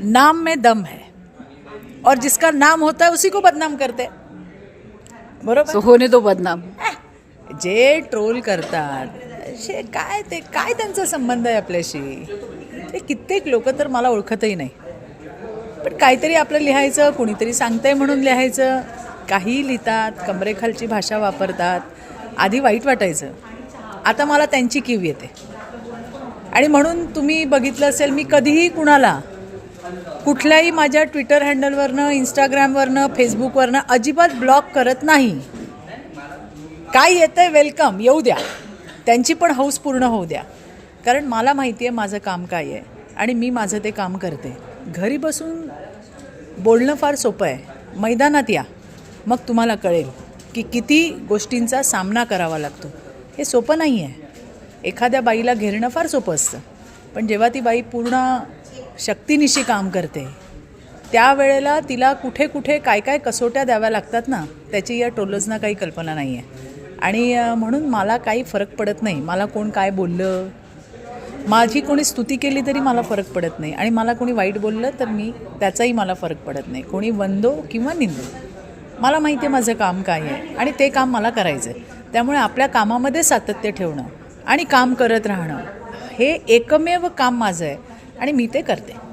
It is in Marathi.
नाम में दम है। और जिसका नाम होता है उसी को बदनाम करते. बरोबर? सो होणे तो बदनाम। जे ट्रोल करतात असे काय ते काय त्यांचा संबंध आहे आपल्याशी? ते कित्येक लोक तर मला ओळखतही नाही. पण काहीतरी आपलं लिहायचं कुणीतरी सांगतंय म्हणून लिहायचं. काही लिहितात कमरेखालची भाषा वापरतात. आधी वाईट वाटायचं. आता मला त्यांची कीव येते. आणि म्हणून तुम्ही बघितलं असेल मी कधीही कुणाला कुठल्याही माझ्या ट्विटर हँडलवरनं इंस्टाग्रामवरनं फेसबुकवरनं अजिबात ब्लॉक करत नाही. काय येतं आहे वेलकम येऊ द्या. त्यांची पण हौस पूर्ण होऊ द्या. कारण मला माहिती आहे माझं काम काय आहे आणि मी माझं ते काम करते. घरी बसून बोलणं फार सोपं आहे. मैदानात या. मग तुम्हाला कळेल की किती गोष्टींचा सामना करावा लागतो. हे सोपं नाही आहे एखाद्या बाईला घेरणं फार सोपं असतं. पण जेव्हा ती बाई पूर्ण शक्तिनिशी काम करते. त्यावेळेला तिला कुठे कुठे काय काय कसोट्या द्याव्या लागतात ना त्याची या टोलर्सना काही कल्पना नाही आहे आणि म्हणून मला काही फरक पडत नाही. मला कोण काय बोललं? माझी कोणी स्तुती केली तरी मला फरक पडत नाही. आणि मला कोणी वाईट बोललं तर मी त्याचाही मला फरक पडत नाही. कोणी वंदो किंवा निंदो. मला माहिती आहे माझं काम काय आहे. आणि ते काम मला करायचं आहे त्यामुळे आपल्या कामामध्ये सातत्य ठेवणं आणि काम करत राहणं हे एकमेव काम माझं आहे. आणि मी ते करते.